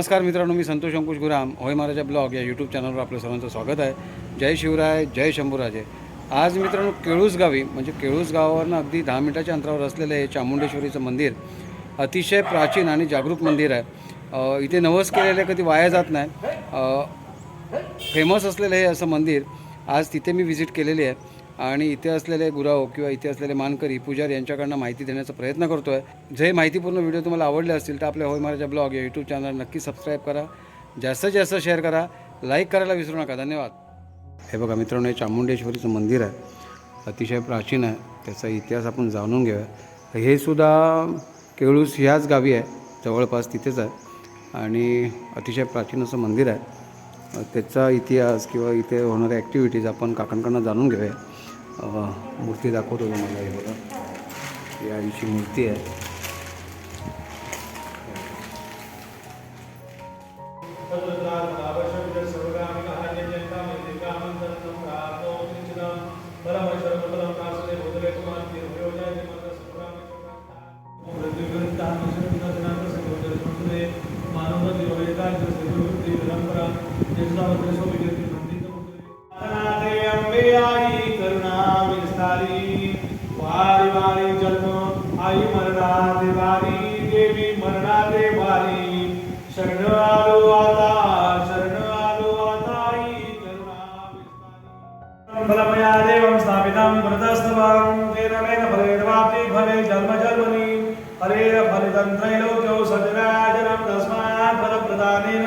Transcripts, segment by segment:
नमस्कार मित्रांनो मी संतोष अंकुश गुराम. होय महाराजा ब्लॉग या यूट्यूब चॅनलवर आपलं सर्वांचं स्वागत आहे. जय शिवराय जय शंभूराजे. आज मित्रांनो केळूस गावी म्हणजे केळूस गावावरनं अगदी दहा मिनिटाच्या अंतरावर असलेलं हे चामुंडेश्वरीचं मंदिर. अतिशय प्राचीन आणि जागरूक मंदिर आहे. इथे नवस केलेले कधी वाया जात नाही. फेमस असलेलं हे असं मंदिर. आज तिथे मी व्हिजिट केलेली आहे. आणि इथे असलेले गुराव किंवा इथे असलेले मानकरी पुजारी यांच्याकडनं माहिती देण्याचा प्रयत्न करतो आहे जे माहितीपूर्ण व्हिडिओ तुम्हाला आवडले असतील तर आपल्या होय महाराजा ब्लॉग या यूट्यूब चॅनल नक्की सबस्क्राईब करा. जास्तीत जास्त शेअर करा. लाईक करायला विसरू नका. धन्यवाद. हे बघा मित्रांनो हे चामुंडेश्वरीचं मंदिर आहे. अतिशय प्राचीन आहे. त्याचा इतिहास आपण जाणून घेऊया. हे सुद्धा केळूस ह्याच गावी आहे. जवळपास तिथेच आहे. आणि अतिशय प्राचीन असं मंदिर आहे. त्याचा इतिहास किंवा इथे होणाऱ्या ॲक्टिव्हिटीज आपण काकांकडनं जाणून घेऊया. मूर्ती दाखवतो तुम्हाला हे बघा ही आईची मूर्ती आहे. तदस्तवां व्रतस्तवं तेन मेन फलेर्वाप्ति फले जन्म जन्मनि हरेर फलितं सजराजनं तस्मात् फलप्रदानेन।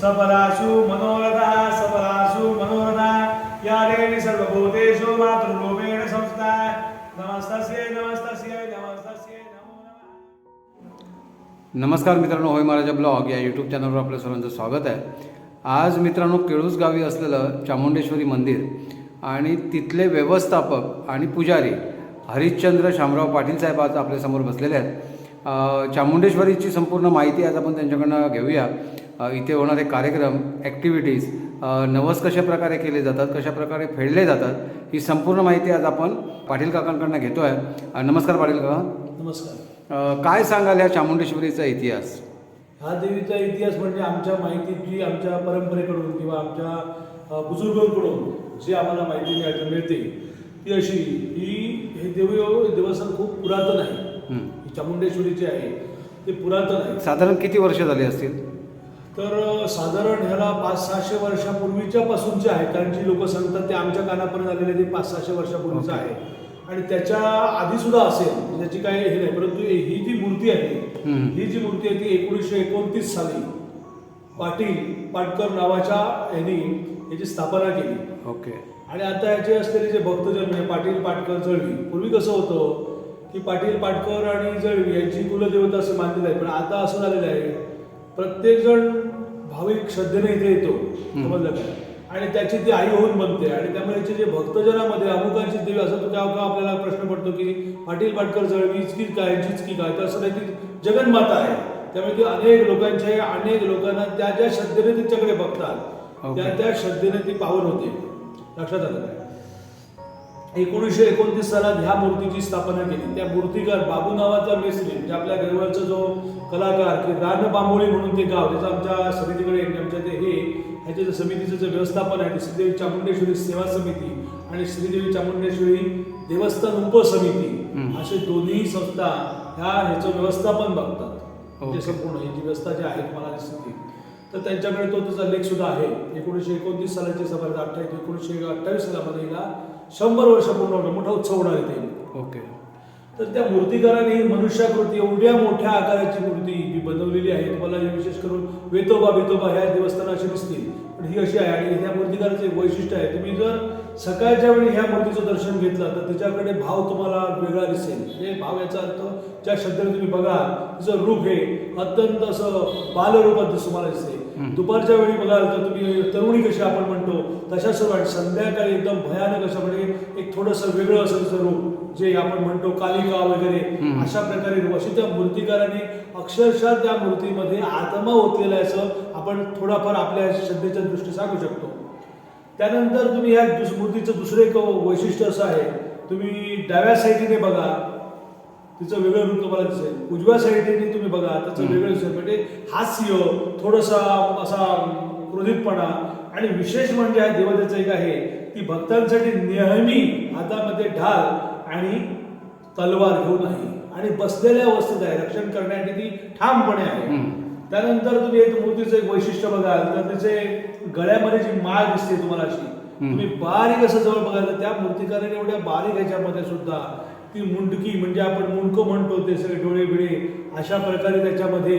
सफलासु मनोरथः सफलासु मनोरथा। यादेन सर्वभूतेषु मातृरूपेण संस्था। नमस्तस्यै नमस्तस्यै नमस्तस्यै नमस्कार मित्रांनो होय महाराजा ब्लॉग या यूट्यूब चॅनलवर आपलं सर्वांचं स्वागत आहे. आज मित्रांनो केळूस गावी असलेलं चामुंडेश्वरी मंदिर आणि तिथले व्यवस्थापक आणि पुजारी हरिश्चंद्र शामराव पाटील साहेब आज आपल्यासमोर बसलेले आहेत. चामुंडेश्वरीची संपूर्ण माहिती आज आपण त्यांच्याकडनं घेऊया. इथे होणारे कार्यक्रम ॲक्टिव्हिटीज नवस कशा प्रकारे केले जातात कशा प्रकारे फेडले जातात ही संपूर्ण माहिती आज आपण पाटील काकांकडनं घेतो आहे नमस्कार पाटील काका. नमस्कार. काय सांगाल या चामुंडेश्वरीचा इतिहास? हा देवीचा इतिहास म्हणजे आमच्या माहितीत जी आमच्या परंपरेकडून किंवा आमच्या बुजुर्गांकडून जी आम्हाला माहिती मिळाली मिळते ती अशी ही हे देवी देवस्थान खूप पुरातन आहे. चामुंडेश्वरी जे आहे ते पुरातन आहे. साधारण किती वर्ष झाली असतील? तर साधारण ह्याला पाच सहाशे वर्षापूर्वीच्या पासूनचे आहे कारण जी लोक सांगतात ते आमच्या कानापर्यंत आलेले ते पाच सहाशे वर्षापूर्वीचं. आहे. आणि त्याच्या आधी सुद्धा असेल. म्हणजे त्याची काही हे नाही परंतु ही जी मूर्ती आहे. ही जी मूर्ती आहे ती एकोणीसशे एकोणतीस साली पाटील पाटकर नावाच्या यांनी याची स्थापना केली. ओके. आणि आता याचे असलेले जे भक्तजन म्हणजे पाटील पाटकर जळवी पूर्वी कसं होतं की पाटील पाटकर आणि जळवी यांची कुलदेवता असं मानलेलं आहे पण आता असं झालेलं आहे प्रत्येक जण भाविक श्रद्धेने इथे येतो. समजलं काय आणि त्याची ती आई होऊन बनते. आणि त्यामुळे याचे जे भक्तजनामध्ये अमुकांची देवी असं तो केव्हा आपल्याला प्रश्न पडतो की पाटील पाटकर जळवीच की काय यांचीच की काय? तर असं नाही जगन्माता आहे. त्यामुळे ती अनेक लोकांच्या अनेक लोकांना त्या ज्या श्रद्धेने तिच्याकडे बघतात. त्या त्या श्रद्धेने ती पावन होते. लक्षात आलं काय एकोणीसशे एकोणतीस सालात ह्या मूर्तीची स्थापना केली. त्या मूर्तिकार बाबू नावाचा मेस्त्री म्हणजे आपल्या गरवरचा जो कलाकार की रान बांबोळी म्हणून ते गाव त्याचं आमच्या समितीकडे आमच्या ते हे ह्याचे जे समितीचं जे व्यवस्थापन आहे ते श्रीदेवी चामुंडेश्वरी सेवा समिती आणि श्रीदेवी चामुंडेश्वरी देवस्थान उपसमिती. असे दोन्ही संस्था ह्या ह्याचं व्यवस्थापन बघतात म्हणजे. संपूर्ण ही जी व्यवस्था जी आहे तुम्हाला दिसते. तर त्यांच्याकडे तो त्याचा लेख सुद्धा आहे एकोणीसशे एकोणतीस सालाची सभा अठ्ठावीस एकोणीसशे अठ्ठावीस सालामध्ये हिला शंभर वर्ष पूर्ण होणं मोठा उत्सव होणार आहे ते ओके तर त्या मूर्तिकाराने ही मनुष्याकृती एवढ्या मोठ्या आकाराची मूर्ती जी बनवलेली आहे तुम्हाला विशेष करून वेतोबा बितोबा ह्या देवस्थाना अशी दिसतील. पण ही अशी आहे आणि ह्या मूर्तिकाराचं एक वैशिष्ट्य आहे. तुम्ही जर सकाळच्या वेळी ह्या मूर्तीचं दर्शन घेतलं तर त्याच्याकडे भाव तुम्हाला वेगळा दिसेल. म्हणजे भाव याचा अर्थ ज्या शब्दाने तुम्ही बघा तिचं रूप हे अत्यंत असं बालरूपात तुम्हाला दिसेल. दिसते दुपारच्या वेळी बघाल तर तुम्ही तरुणी कशी आपण म्हणतो तशा सर्व आणि संध्याकाळी एकदम भयानक असं म्हणजे एक थोडंसं वेगळं असं तिचं रूप जे आपण म्हणतो कालिका वगैरे अशा प्रकारे रूप. अशी त्या मूर्तिकाराने अक्षरशः त्या मूर्तीमध्ये आत्मा ओतलेला आहे असं आपण थोडाफार आपल्या श्रद्धेच्या दृष्टी सांगू शकतो. त्यानंतर तुम्ही या दुस मूर्तीचं दुसरं एक वैशिष्ट्य असं आहे तुम्ही डाव्या साईडने बघा तिचं वेगळं रूप तुम्हाला दिसेल. उजव्या साईडने तुम्ही बघा त्याचं वेगळं दिसेल. म्हणजे हास्य थोडासा असा क्रोधितपणा आणि विशेष म्हणजे हा देवतेचं एक आहे ती भक्तांसाठी नेहमी हातामध्ये ढाल आणि तलवार घेऊन आहे. आणि बसलेल्या अवस्थेत आहे. रक्षण करण्यासाठी ती ठामपणे आहे. त्यानंतर तुम्ही एक मूर्तीचं एक वैशिष्ट्य बघाल. तर त्याचे गळ्यामध्ये जी माळ दिसते तुम्हाला अशी तुम्ही बारीक असं जवळ बघाल तर त्या मूर्तिकाराने एवढ्या बारीक ह्याच्यामध्ये सुद्धा ती मुंडकी म्हणजे आपण मुंडकं म्हणतो ते सगळे डोळे बिळे अशा प्रकारे त्याच्यामध्ये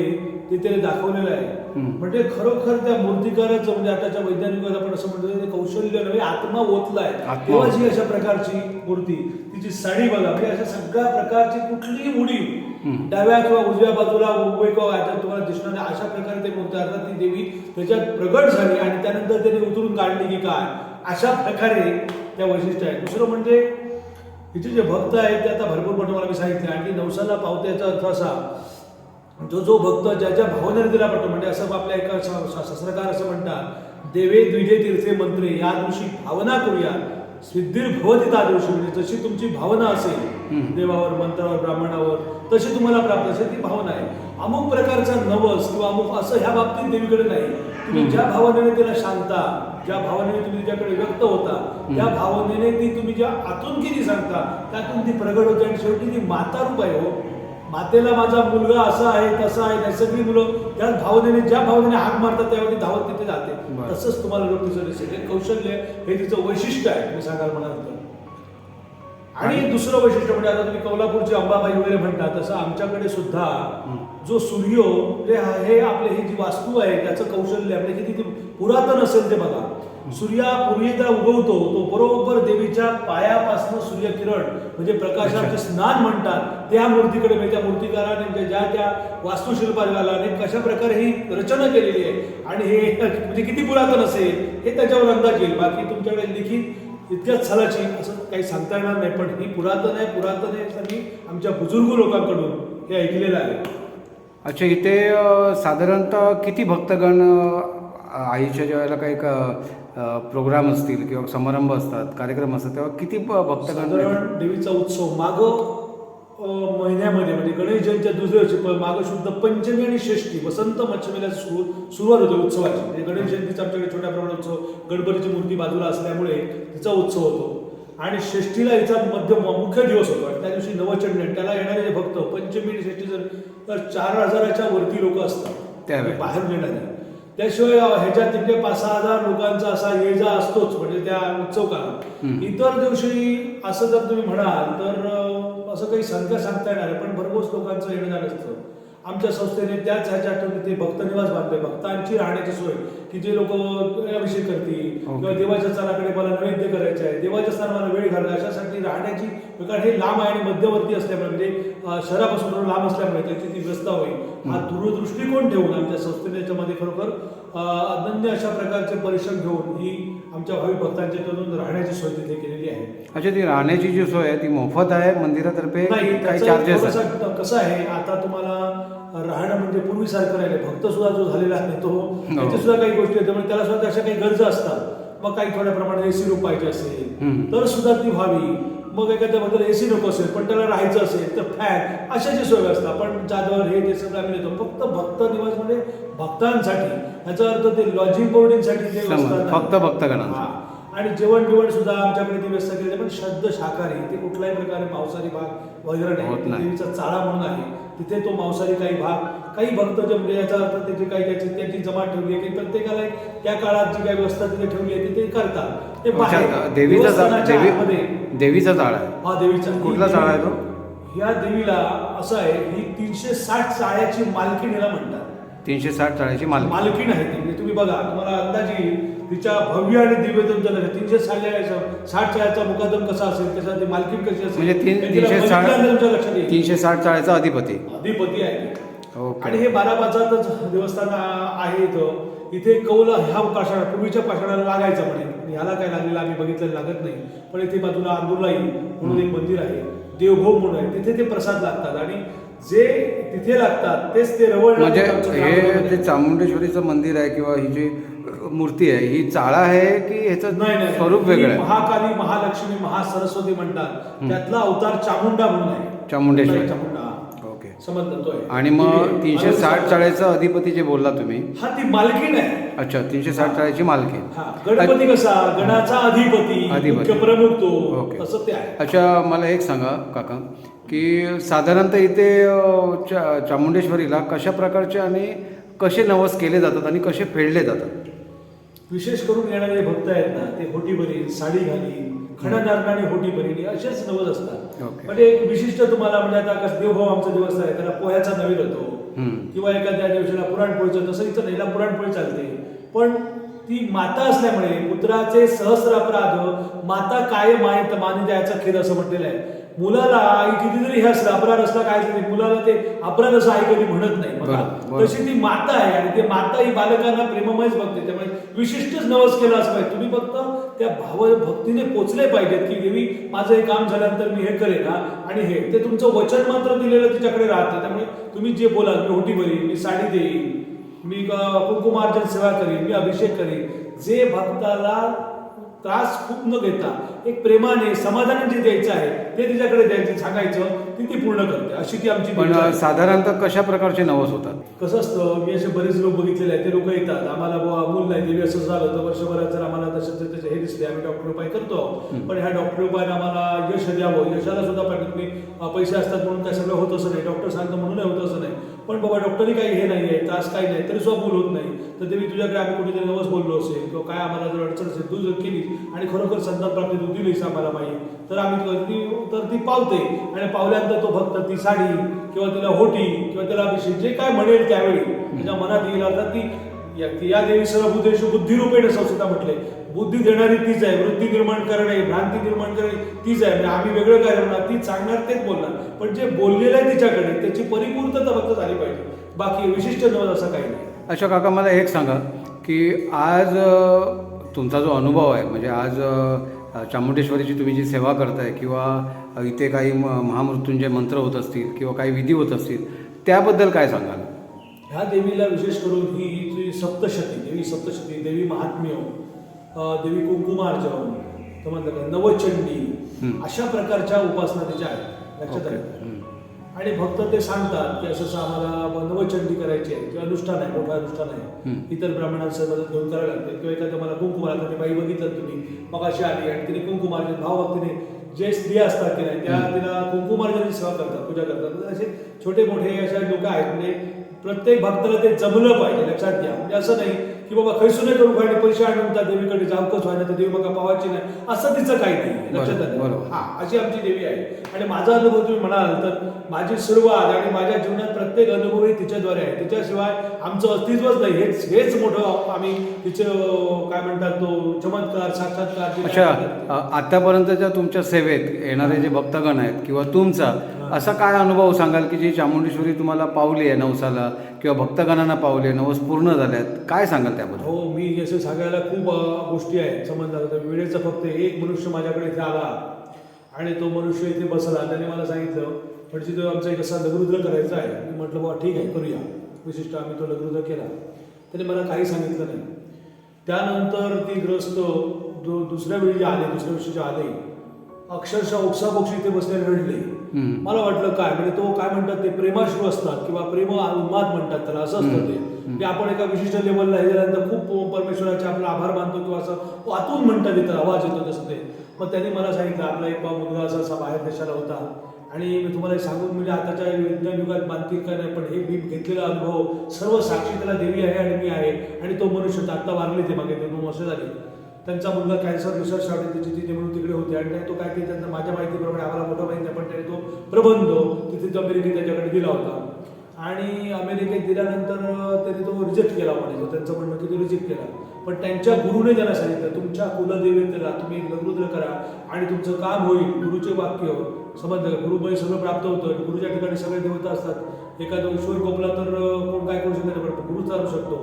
ते त्याने दाखवलेलं आहे. म्हणजे खरोखर त्या मूर्तिकाराचं म्हणजे आताच्या वैज्ञानिक आपण असं म्हणतो ते कौशल्य नव्हे आत्मा ओतलाय आत्मा तेव्हाच ही अशा प्रकारची मूर्ती तिची साडी बघा म्हणजे अशा सगळ्या प्रकारची कुठलीही उडी डाव्या किंवा उजव्या बाजूला उभे किंवा याच्यात तुम्हाला दिसणार नाही अशा प्रकारे ते मूर्ती अर्थात ती देवी त्याच्यात प्रगट झाली आणि त्यानंतर त्याने उतरून काढली की काय? अशा प्रकारे त्या वैशिष्ट्य आहे. दुसरं म्हणजे हिचे जे भक्त आहेत ते आता भरपूर मोठं मला मी सांगितले. आणि नवसाला पावते याचा अर्थ असा जो जो भक्त ज्या ज्या भावनेने दिला पडतो म्हणजे असं आपल्या एका शास्त्रकार असं म्हणतात देवे द्विजे तीर्थे मंत्रे या दिवशी भावना करूया. सिद्धीर भवती त्या दिवशी. म्हणजे जशी तुमची भावना असेल देवावर मंत्रावर ब्राह्मणावर तशी तुम्हाला प्राप्त असेल ती भावना आहे. अमुक प्रकारचा नवस किंवा अमुक असं ह्या बाबतीत देवीकडे नाही. तुम्ही ज्या भावनेने तिला शांता ज्या भावनेने तुम्ही तिच्याकडे व्यक्त होता त्या भावनेने ती तुम्ही ज्या आतून किती सांगता त्यातून ती प्रगट होते आणि शेवटी ती माता रूप आहे हो. मातेला माझा मुलगा असा आहे तसा आहे सगळी मुलं त्याच भावनेने ज्या भावनेने हाक मारतात त्यावेळी धावत तिथे जाते. तसंच तुम्हाला लोक तिचं कौशल्य हे तिचं वैशिष्ट्य आहे तुम्ही सांगाल म्हणाल आणि दुसरं वैशिष्ट्य म्हणजे आता तुम्ही कोल्हापूरची अंबाबाई वगैरे म्हणता तसं आमच्याकडे सुद्धा जो सूर्य हे हे आपले ही जी वास्तू आहे त्याचं कौशल्य आपले किती पुरातन असेल ते बघा. सूर्या पूर्वी त्याला उगवतो तो बरोबर देवीच्या पायापासून सूर्यकिरण म्हणजे प्रकाशाचे स्नान म्हणतात त्या मूर्तीकडे म्हणजे त्या मूर्तिकाराने म्हणजे ज्या त्या वास्तुशिल्पाने कशा प्रकारे ही रचना केलेली आहे. आणि हे म्हणजे किती पुरातन असेल हे त्याच्यावर अंदाज येईल. बाकी तुमच्याकडे लिखित इतक्याच सालाची असं काही सांगता येणार नाही पण ही पुरातन आहे पुरातन आहे असं मी आमच्या बुजुर्ग लोकांकडून हे ऐकलेलं आहे. अच्छा इथे अ, साधारणतः किती भक्तगण अ, आईच्या ज्यावेळेला काही प्रोग्राम असतील किंवा समारंभ असतात कार्यक्रम असतात तेव्हा किती भक्तगण साधारण देवीचा उत्सव माग महिन्यामध्ये म्हणजे गणेश जयंतीच्या दुसऱ्या दिवशी प- मागं शुद्ध पंचमी आणि षष्ठी वसंत पंचमीला सुरू सुरुवात होते उत्सवाची. म्हणजे गणेश जयंतीचा आमच्याकडे छोट्या प्रमाणात उत्सव गणपतीची मूर्ती बाजूला असल्यामुळे तिचा उत्सव होतो. आणि षष्ठीला हिचा मध्य मुख्य दिवस होतो. आणि त्या दिवशी नवचंडी त्याला येणारे जे भक्त पंचमी आणि षष्ठी जर तर चार हजाराच्या वरती लोक असतात. त्यावेळी. बाहेर येणारे. त्याशिवाय ह्याच्यात तिथे पाच सहा हजार लोकांचा असा ये जा असतोच म्हणजे त्या उत्सव काळात इतर दिवशी असं जर तुम्ही म्हणाल तर असं काही संख्या सांगता येणार आहे पण भरघोस लोकांचं येणं जाणं असतं. आमच्या संस्थेने त्याच ह्याच्यातून ते भक्तनिवास बांधले. भक्तांची राहण्याची सोय की जे लोक अभिषेक करतील किंवा देवाच्या स्थानाकडे मला नैवेद्य करायचं आहे देवाच्या स्थान मला वेळ घालला अशासाठी राहण्याची कारण हे लांब आहे आणि मध्यवर्ती असल्यामुळे म्हणजे शहरापासून लांब असल्यामुळे त्याची ती व्यवस्था होईल. हा दूरदृष्टिकोन ठेवून आमच्या संस्थेने याच्यामध्ये खरोखर अनन्य अशा प्रकारचे परिश्रम घेऊन ही आमच्या भाविक भक्तांच्या कडून राहण्याची सोय तिथे केलेली आहे. अच्छा ती राहण्याची जी सोय आहे ती मोफत आहे मंदिरातर्फे नाही काही चार्जेस कसं आहे आता तुम्हाला राहणं म्हणजे पूर्वीसारखं राहिले भक्त सुद्धा जो झालेला आहे तो त्याच्या सुद्धा काही गोष्टी आहेत त्यामुळे त्याला सुद्धा अशा काही गरजा असतात. मग काही थोड्या प्रमाणात एसी रूम पाहिजे असेल. तर सुद्धा ती व्हावी. मग एखाद्या बद्दल एसी नको असेल पण त्याला राहायचं असेल तर फॅन अशाची सोय असतात पण चादर हे ते सगळं आम्ही देतो फक्त भक्त निवास म्हणजे भक्तांसाठी याचा अर्थ ते लॉजिंग बोर्डिंगसाठी ते. फक्त भक्तगणांसाठी. हा. आणि जेवण बिवण सुद्धा आमच्याकडे ती व्यवस्था केली पण शुद्ध शाकाहारी ते कुठल्याही प्रकारे मांसाहारी भाग वगैरे नाही. देवीचा चाळा म्हणून आहे तिथे तो मांसाहारी काही भाग काही भक्त जे म्हणजे याचा अर्थ ते जे काही त्याची त्याची जमात ठेवली आहे. की प्रत्येकाला त्या काळात जी काही व्यवस्था तिथे ठेवली आहे तिथे करतात. ते बाहेर देवीचा जाळ देवी देवीचा जाळ आहे. हा देवीचा कुठला चाळा आहे तो? ह्या देवीला असं आहे ही तीनशे साठ चाळ्याची मालकीण याला म्हणतात. तीनशे साठ चाळीची मालकी मालकीण आहे ती. म्हणजे तुम्ही बघा तुम्हाला अंदाजी तिच्या भव्य आणि दिव्य तुमच्या लक्षात तीनशे साठ साठ चाळ्याचा मुकादम कसा असेल? त्याचा ती मालकीण कशी असेल? म्हणजे तीनशे साठ तीनशे साठ चाळीचा अधिपती. अधिपती आहे. आणि हे बारा पाचातच देवस्थान आहे इथं. इथे कौल ह्या पाषाणा पूर्वीच्या पाषाणाला लागायचा म्हणे. ह्याला काय लागलेलं आम्ही बघितलेलं लागत नाही. पण इथे बाजूला आंदुलाई म्हणून एक मंदिर आहे. देवभोग म्हणून आहे. तिथे ते प्रसाद लागतात. आणि जे तिथे लागतात तेच ते रवळ म्हणजे हे. जे चामुंडेश्वरीचं मंदिर आहे किंवा ही जी मूर्ती आहे ही चाळा आहे की ह्याचं नाही स्वरूप वेगळं आहे? महाकाली महालक्ष्मी महासरस्वती म्हणतात. त्यातला अवतार चामुंडा म्हणून आहे. चामुंडेश्वरी. चामुंडा. समजलं आणि मग तीनशे साठ चाळीचा अधिपती जे बोलला तुम्ही? हा ती मालकीण आहे. अच्छा तीनशे साठ चाळीची मालकी हा गणपती कसा? गणाचा अधिपती अधिपती. प्रमुख तो. ओके. तसं ते आहे. अच्छा मला एक सांगा काका की साधारणतः इथे चा चामुंडेश्वरीला कशा प्रकारचे आणि कसे नवस केले जातात आणि कसे फेडले जातात? विशेष करून येणारे भक्त आहेत ना ते होटी भरीन साडी घालीन आणि होटी भरीन असेच नवस असतात. पण एक विशिष्ट तुम्हाला म्हणजे आता कसं देवभाव आमचा दिवस आहे त्याला पोह्याचा नवीन होतो. किंवा एखाद्या दिवशीला पुराणपोळीचं तसं इथं नाहीला पुराणपोळी चालते पण ती माता असल्यामुळे पुत्राचे सहस्र अपराध माता काय माय मानी द्यायचा खेळ असं म्हटलेलं आहे मुलाला आई किती जरी हे असलं अपराध असला काय तरी मुलाला ते अपराध असं आई कधी म्हणत नाही. तशी ती माता आहे आणि ते माता ही बालकांना प्रेममयच बघते. त्यामुळे विशिष्टच नवस केला असं पाहिजे. तुम्ही फक्त त्या भाव भक्तीने पोचले पाहिजेत की देवी माझं हे काम झाल्यानंतर मी हे करेन आणि हे ते तुमचं वचन मात्र दिलेलं तिच्याकडे राहतं. त्यामुळे तुम्ही जे बोलाल मी ओटी भरीन मी साडी देईन मी कुंकुमार्जन सेवा करीन मी अभिषेक करीन. जे भक्ताला त्रास खूप न घेता एक प्रेमाने समाधाने जे द्यायचं आहे ते तिच्याकडे द्यायचं सांगायचं ती ती पूर्ण करते. अशी ती आमची पण आहे. साधारणतः कशा प्रकारचे नवस होतात? कसं असतं मी असे बरेच लोक बघितलेले आहेत ते लोक येतात. आम्हाला बुवा मूल नाही देवी असं झालं तर वर्षभरात जर आम्हाला तसे त्याचे हे दिसले आम्ही डॉक्टर उपाय करतो. पण ह्या डॉक्टर उपायाने आम्हाला यश द्यावं. यशाला सुद्धा पाहिजे तुम्ही अं, पैसे असतात म्हणून काय सगळं होत असं नाही. डॉक्टर सांगतो म्हणून नाही होत असं नाही. पण बाबा डॉक्टरनी काही हे नाही आहे त्रास काही नाही तरी सुद्धा होत नाही. तर देवी तुझ्याकडे आम्ही कुठेतरी नवस बोललो असेल किंवा काय आम्हाला जर अडचण असेल तू जर केली आणि खरोखर संतान प्राप्ती तू दिलीस आम्हाला माहिती तर आम्ही तो- ती तर ती पावते. आणि पावल्यानंतर तो फक्त ती साडी किंवा तिला होटी किंवा तिला अभिषेक जे काय म्हणेल त्यावेळी त्याच्या मनात येईल अर्थात ती या देवी सर्वभूतेषु बुद्धिरूपेण संस्कृता म्हटले. बुद्धी देणारी तीच आहे वृत्ती निर्माण करणे भ्रांती निर्माण करणे तीच आहे. म्हणजे आम्ही वेगळं काय करणार ती सांगणार तेच बोलणार. पण जे बोललेलं आहे तिच्याकडे त्याची परिपूर्तता फक्त झाली पाहिजे. बाकी विशिष्ट नवल असं काही नाही. अच्छा काका मला एक सांगा की आज तुमचा जो अनुभव आहे म्हणजे आज चामुंडेश्वरीची तुम्ही जी सेवा करताय किंवा इथे काही म- महामृत्युंजय मंत्र होत असतील किंवा काही विधी होत असतील त्याबद्दल काय सांगाल? ह्या देवीला विशेष करून ही जी सप्तशती देवी सप्तशती देवी महात्म्य देवी कुंकुमार्जन का नवचंडी. अशा प्रकारच्या उपासना त्याच्या आहेत लक्षात. आलं. आणि भक्त ते सांगतात की असं आम्हाला नवचंडी करायची आहे किंवा अनुष्ठान आहे मोठं अनुष्ठान आहे. इतर ब्राह्मणांसह मदत घेऊन करायला लागते किंवा एखादं मला कुंकुम आता ती बाई बघितलं तुम्ही मग अशी आली आणि तिने कुंकुमार्जन भावभक्तीने जे स्त्रिया असतात की नाही त्या तिला कुंकुमार्जन सेवा करतात पूजा करतात. तर असे छोटे मोठे अशा लोक आहेत म्हणजे प्रत्येक भक्ताला ते जमलं पाहिजे लक्षात घ्या. म्हणजे असं नाही की बाबा खैसून नाही करू आणि पैसे आणून देवीकडे जावकच व्हायला तर देवी मग पावायची नाही. असं तिचं काही नाही. लक्षात. आलं? हा अशी आमची देवी आहे. आणि माझा अनुभव तुम्ही म्हणाल तर माझी सुरुवात आणि माझ्या जीवनात प्रत्येक अनुभव हे तिच्याद्वारे आहे. तिच्याशिवाय आमचं अस्तित्वच नाही. हेच हेच मोठं आम्ही तिचं काय म्हणतात तो चमत्कार साक्षात्कार अच्छा आतापर्यंतच्या तुमच्या सेवेत येणारे जे भक्तगण आहेत किंवा तुमचा असा काय अनुभव सांगाल की जी चामुंडेश्वरी तुम्हाला पावली आहे नवसाला किंवा भक्तगणांना पावली आहे नवस पूर्ण झाल्यात? काय सांगाल त्याबद्दल? हो मी जसं सांगायला खूप गोष्टी आहेत. समजलं तर वेळेचं फक्त एक मनुष्य माझ्याकडे इथे आला आणि तो मनुष्य इथे बसला. त्याने मला सांगितलं म्हणजे तो आमचा एक असा लघुरुद्र करायचा आहे मी म्हटलं बाबा ठीक आहे करूया. विशिष्ट आम्ही तो लघुरुद्र केला. त्याने मला काही सांगितलं नाही. त्यानंतर ती ग्रस्त दु दुसऱ्या वेळी जे आले दुसऱ्या वर्षी जे आले अक्षरशः ओक्साबोक्षी इथे बसले रडले. मला वाटलं काय? म्हणजे तो काय म्हणतात ते प्रेमाश्रू असतात किंवा प्रेम उन्माद म्हणतात त्याला असं असतं ते. की आपण एका विशिष्ट लेवलला हे झाल्यानंतर खूप परमेश्वराचे आपला आभार मानतो किंवा असं वातून म्हणतात येतं आवाज येतो तसं ते. मग त्यांनी मला सांगितलं आपला एक मुलगा असा असा बाहेर देशाला होता. आणि मी तुम्हाला सांगून म्हणजे आताच्या विज्ञान युगात बांधतील काय नाही पण हे मी घेतलेला अनुभव सर्व साक्षी त्याला देवी आहे आणि मी आहे. आणि तो मनुष्य आता वारले ते मागे दोन वर्ष झाली. त्यांचा मुलगा कॅन्सर रिसर्च शाळेत त्याची तिथे म्हणून तिकडे होते. आणि तो काय की त्यांचा माझ्या माहितीप्रमाणे आम्हाला मोठा माहिती आहे पण त्याने तो प्रबंध तिथे तो अमेरिकेत त्याच्याकडे दिला होता. आणि अमेरिकेत दिल्यानंतर त्यांनी तो रिजेक्ट केला म्हणायचं. त्यांचं म्हणणं की तो रिजेक्ट केला. पण त्यांच्या गुरुने त्यांना सांगितलं तुमच्या कुलदेवतेला तुम्ही एक करा आणि तुमचं काम होईल. गुरुचे वाक्य समजलं का? गुरुमुळे सगळं प्राप्त होतं. गुरुच्या ठिकाणी सगळे देवता असतात. एखादं ईश्वर गोपला तर कोण काय करू शकत नाही गुरु चालू शकतो.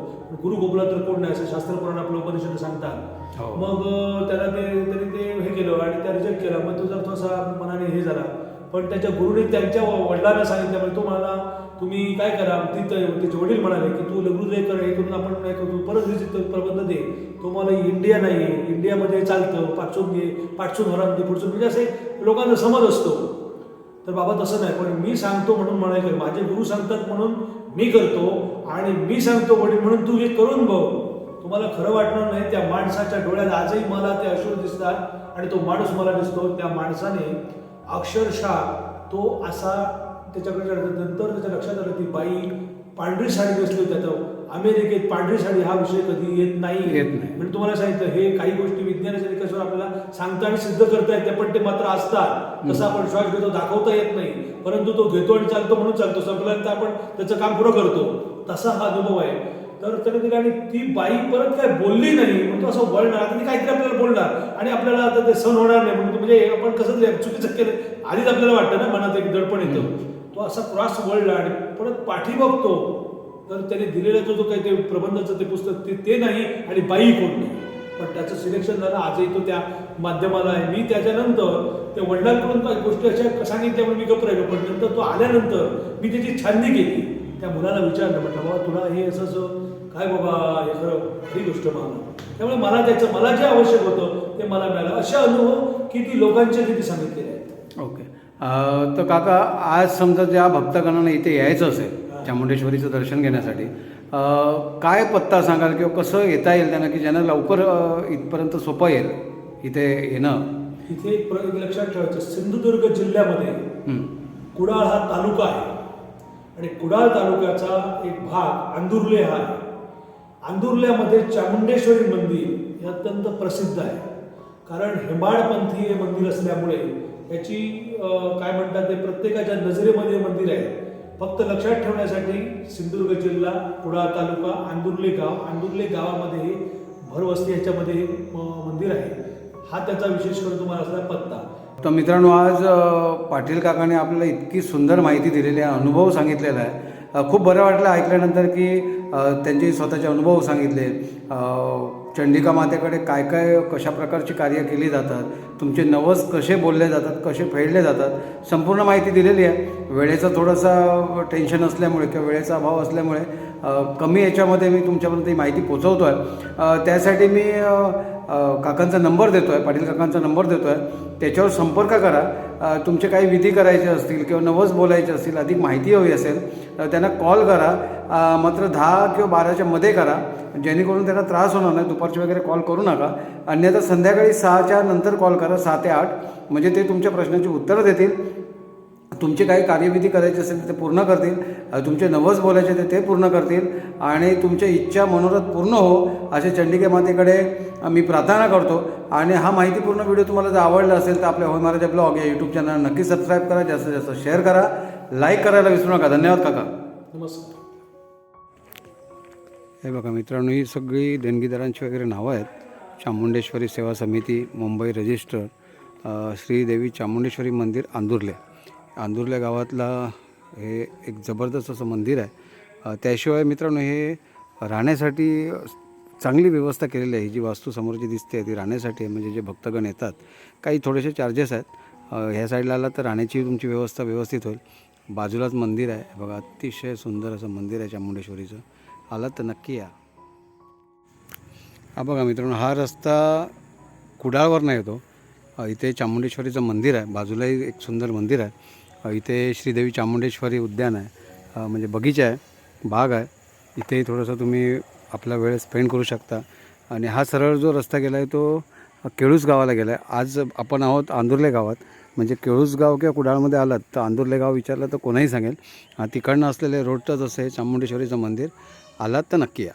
गुरु गोपला तर कोण नाही असं शास्त्रपुराण आपलं उपनिषद सांगतात. हो. मग अं, त्याला ते त्यांनी ते हे केलं आणि त्या रिजेक्ट केला. मग तुझा थोडासा मनाने हे झाला. पण त्याच्या गुरुने त्यांच्या वडिलांना सांगितल्यामुळे तो म्हणाला तुम्ही काय करा? ती त- त्याचे वडील म्हणाले की तू लघु हे कर हे करून आपण काय करतो? परत विजित प्रबंध दे. तो मला इंडिया नाही इंडियामध्ये चालतं पाठसून घे पाठसून हरण दे पुढसून म्हणजे असे लोकांना समज असतो. तर बाबा तसं नाही पण मी सांगतो म्हणून म्हणायचं. माझे गुरु सांगतात म्हणून मी करतो आणि मी सांगतो वडील म्हणून तू हे करून बघ. तुम्हाला खरं वाटणार नाही त्या माणसाच्या डोळ्यात आजही मला ते अश्रू दिसतात आणि तो माणूस मला दिसतो. त्या माणसाने अक्षरशः तो असा त्याच्याकडे नंतर त्याच्या लक्षात आलं ती बाई पांढरी साडी नेसली होती. आता अमेरिकेत पांढरी साडी हा विषय कधी येत नाही. येत नाही. म्हणजे तुम्हाला सांगितलं हे काही गोष्टी विज्ञानाच्या निकषावर आपल्याला सांगता आणि सिद्ध करता येते पण ते मात्र असतात. तसं आपण श्वास घेतो दाखवता येत नाही. परंतु तो घेतो आणि चालतो म्हणून चालतो. संपल्यानंतर आपण त्याचं काम पुरं करतो. तसा हा अनुभव आहे. तर त्याने दिला आणि ती बाई परत काय बोलली नाही म्हणून तो असं वळणार. आता ती काहीतरी आपल्याला बोलणार आणि आपल्याला आता ते सण होणार नाही. म्हणून म्हणजे आपण कसं चुकीचं केलं आधीच आपल्याला वाटतं ना मनात एक दडपण येतं. तो असा क्रॉस वळला आणि परत पाठी बघतो. तर त्याने दिलेला जो जो काही ते प्रबंधाचं ते पुस्तक ते ते नाही आणि बाई कोण नाही. पण त्याचं सिलेक्शन झालं. आजही तो त्या माध्यमाला आहे. मी त्याच्यानंतर त्या वडिलांकडून काही गोष्टी अशा सांगितल्या म्हणून मी गप्प राहिलो. पण नंतर तो आल्यानंतर मी त्याची छाननी केली. त्या मुलाला विचारलं म्हटलं बाबा तुला हे असं असं काय बाबा हे खरं खरी गोष्ट मला त्यामुळे मला त्याचं मला जे आवश्यक होतं ते मला मिळालं. असे अनुभव किती लोकांचे किती सांगितलेले आहेत. ओके. तर काका आज समजा ज्या भक्तगणांना इथे यायचं असेल चामुंडेश्वरीचं दर्शन घेण्यासाठी काय पत्ता सांगाल किंवा कसं येता येईल त्यांना की ज्यांना लवकर इथपर्यंत सोपं येईल इथे येणं? इथे एक लक्षात ठेवायचं. सिंधुदुर्ग जिल्ह्यामध्ये. कुडाळ हा तालुका आहे. आणि कुडाळ तालुक्याचा एक भाग अंदुर्ले हा आहे. अंदुर्ल्यामध्ये चामुंडेश्वरी मंदिर हे अत्यंत प्रसिद्ध आहे. कारण हेमाडपंथी हे मंदिर असल्यामुळे याची काय म्हणतात ते प्रत्येकाच्या नजरेमध्ये मंदिर आहे. फक्त लक्षात ठेवण्यासाठी सिंधुदुर्ग जिल्हा कुडाळ तालुका आंदुर्ले गाव आंदुर्ले गावामध्ये भरवस्ती ह्याच्यामध्ये हे मंदिर आहे. हा त्याचा विशेष करून तुम्हाला असला पत्ता. तर मित्रांनो आज पाटील काकाने आपल्याला इतकी सुंदर माहिती दिलेली आहे अनुभव सांगितलेला आहे. खूप बरं वाटलं ऐकल्यानंतर की त्यांचे स्वतःचे अनुभव सांगितले. चंडिका मातेकडे काय काय कशा प्रकारची कार्य केली जातात तुमचे नवस कसे बोलले जातात कसे फेडले जातात संपूर्ण माहिती दिलेली आहे. वेळेचं थोडासा टेन्शन असल्यामुळे किंवा वेळेचा अभाव असल्यामुळे कमी याच्यामध्ये मी तुमच्यापर्यंत ही माहिती पोचवतो आहे त्यासाठी मी काकांचा नंबर देतो आहे पाटील काकांचा नंबर देतो आहे त्याच्यावर संपर्क करा. तुमचे काही विधी करायचे असतील किंवा नवस बोलायचे असतील अधिक माहिती हवी असेल तर त्यांना कॉल करा. मात्र दहा किंवा बाराच्या मध्ये करा. जेणेकरून त्यांना त्रास होणार नाही दुपारचे वगैरे कॉल करू नका. अन्यथा संध्याकाळी सहाच्या नंतर कॉल करा सहा ते आठ. म्हणजे ते तुमच्या प्रश्नाची उत्तरं देतील. तुमची काही कार्यविधी करायची असेल तर ते पूर्ण करतील. तुमचे नवस बोलायचे ते ते पूर्ण करतील. आणि तुमच्या इच्छा मनोरथ पूर्ण हो असे चंडिके मातेकडे मी प्रार्थना करतो. आणि हा माहितीपूर्ण व्हिडिओ तुम्हाला जर आवडला असेल तर आपल्या होय महाराजा ब्लॉग या यूट्यूब चॅनल नक्की सबस्क्राईब करा जास्तीत जास्त शेअर करा. लाईक करायला विसरू नका. धन्यवाद काका. नमस्कार. हे बघा मित्रांनो ही सगळी देणगीदारांची वगैरे नावं आहेत. चामुंडेश्वरी सेवा समिती मुंबई रजिस्टर श्रीदेवी चामुंडेश्वरी मंदिर आंदुर्ले आंदुर्ले गावातला हे एक जबरदस्त असं मंदिर आहे. त्याशिवाय मित्रांनो हे राहण्यासाठी चांगली व्यवस्था केलेली आहे. ही जी वास्तू समोर जी दिसते ती राहण्यासाठी म्हणजे जे भक्तगण येतात काही थोडेसे चार्जेस आहेत. ह्या साईडला आला तर राहण्याची तुमची व्यवस्था व्यवस्थित होईल. बाजूलाच मंदिर आहे. बघा अतिशय सुंदर असं मंदिर आहे चामुंडेश्वरीचं. आलात तर नक्की या. हा बघा मित्रांनो हा रस्ता कुडाळवरनं येतो. इथे चामुंडेश्वरीचं मंदिर आहे. बाजूलाही एक सुंदर मंदिर आहे. इथे श्रीदेवी चामुंडेश्वरी उद्यान आहे. म्हणजे बगीचा आहे बाग आहे. इथेही थोडंसं तुम्ही आपला वेळ स्पेंड करू शकता. आणि हा सरळ जो रस्ता गेला आहे तो केळूस गावाला गेला आहे आज आपण आहोत आंदुर्ले गावात. म्हणजे केळूस गाव किंवा कुडाळमध्ये आलात तर आंदुर्ले गाव विचारलं तर कोणाही सांगेल. तिकडनं असलेले रोडचं जसं आहे चामुंडेश्वरीचं मंदिर आलात तर नक्की या.